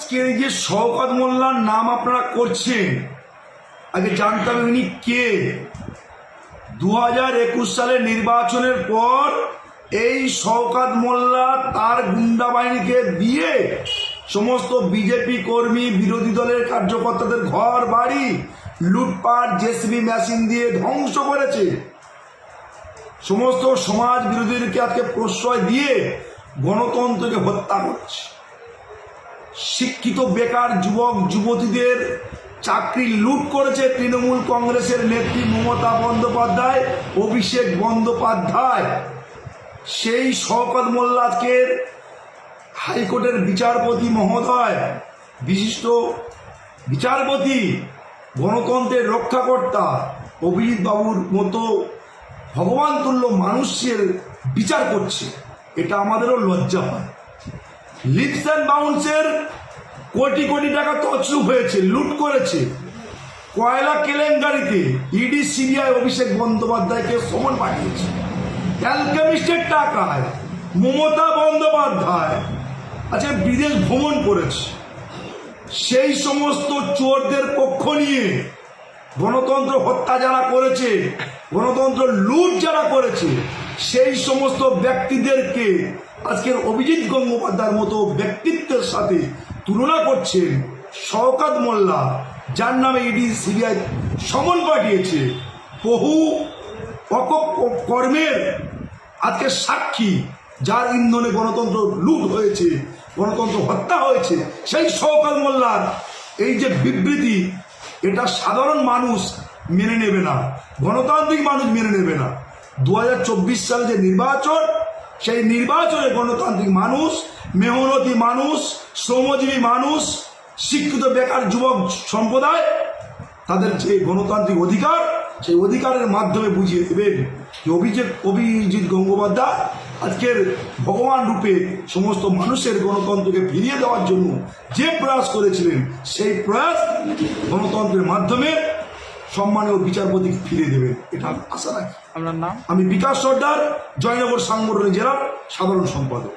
আজকে এই যে শওকত মোল্লার নাম আপনারা করছেন, আগে জানতে হবে উনি কে। দু হাজার একুশ সালে নির্বাচনের পর এই শওকাত মোল্লা তার গুন্ডা বাহিনীকে দিয়ে সমস্ত বিজেপি কর্মী, বিরোধী দলের কার্যকর্তাদের ঘর, বাড়ি, লুটপাট, জেসিবি মেশিন দিয়ে ধ্বংস করেছে। সমস্ত সমাজ বিরোধীদেরকে আজকে প্রশ্রয় দিয়ে গণতন্ত্রকে হত্যা করছে। শিক্ষিত বেকার যুবক, যুবতীদের চাকরি লুট করেছে তৃণমূল কংগ্রেসের নেত্রী মমতা বন্দ্যোপাধ্যায়, অভিষেক বন্দ্যোপাধ্যায়। সেই শওকত মোল্লাজকের হাইকোর্টের বিচারপতি মহোদয়, বিশিষ্ট বিচারপতি, গণতন্ত্রের রক্ষাকর্তা, অভিজিৎ বাবুর মতো ভগবান তুল্য মানুষের বিচার করছে। এটা আমাদেরও লজ্জা হয় লিপস অ্যান্ড বাউন্সের কোটি কোটি টাকা তছরূপ হয়েছে, লুট করেছে। কয়লা কেলেঙ্কারিতে ইডি সিবিআই অভিষেক বন্দ্যোপাধ্যায়কে সমন পাঠিয়েছে। অ্যালকেমিস্টের টাকায় মমতা বন্দ্যোপাধ্যায় আজকে বিদেশ ভ্রমণ করেছে। সেই সমস্ত চোরদের পক্ষ নিয়ে গণতন্ত্র হত্যা যারা করেছে, গণতন্ত্র লুট যারা করেছে, সেই সমস্ত ব্যক্তিদেরকে আজকের অভিজিৎ গঙ্গোপাধ্যায়ের মতো ব্যক্তিত্বের সাথে তুলনা করছেন শওকাত মোল্লা, যার নামে ইডি, সিবিআই সমন পাঠিয়েছে। বহু কর্মের আজকে সাক্ষী, যার ইন্ধনে গণতন্ত্র লুট হয়েছে, গণতন্ত্র হত্যা হয়েছে, সেই শওকাত মোল্লার এই যে বিবৃতি, এটা সাধারণ মানুষ মেনে নেবে না, গণতান্ত্রিক মানুষ মেনে নেবে না। দু সালে যে নির্বাচন সেই নির্বাচনে গণতান্ত্রিক মানুষ, মেহনতি মানুষ, শ্রমজীবী মানুষ, শিক্ষিত বেকার যুবক সম্প্রদায়, তাদের যে গণতান্ত্রিক অধিকার, সেই অধিকারের মাধ্যমে বুঝিয়ে দেবেন যে অভিজিৎ অভিজিৎ গঙ্গোপাধ্যায় আজকের ভগবান রূপে সমস্ত মানুষের গণতন্ত্রকে ফিরিয়ে দেওয়ার জন্য যে প্রয়াস করেছিলেন, সেই প্রয়াস গণতন্ত্রের মাধ্যমে সম্মানীয় বিচারপতি ফিরে দেবেন এটা আশা রাখি। আপনার নাম? আমি বিকাশ সর্দার জয়নগর সাংগঠনিক জেলার সাধারণ সম্পাদক।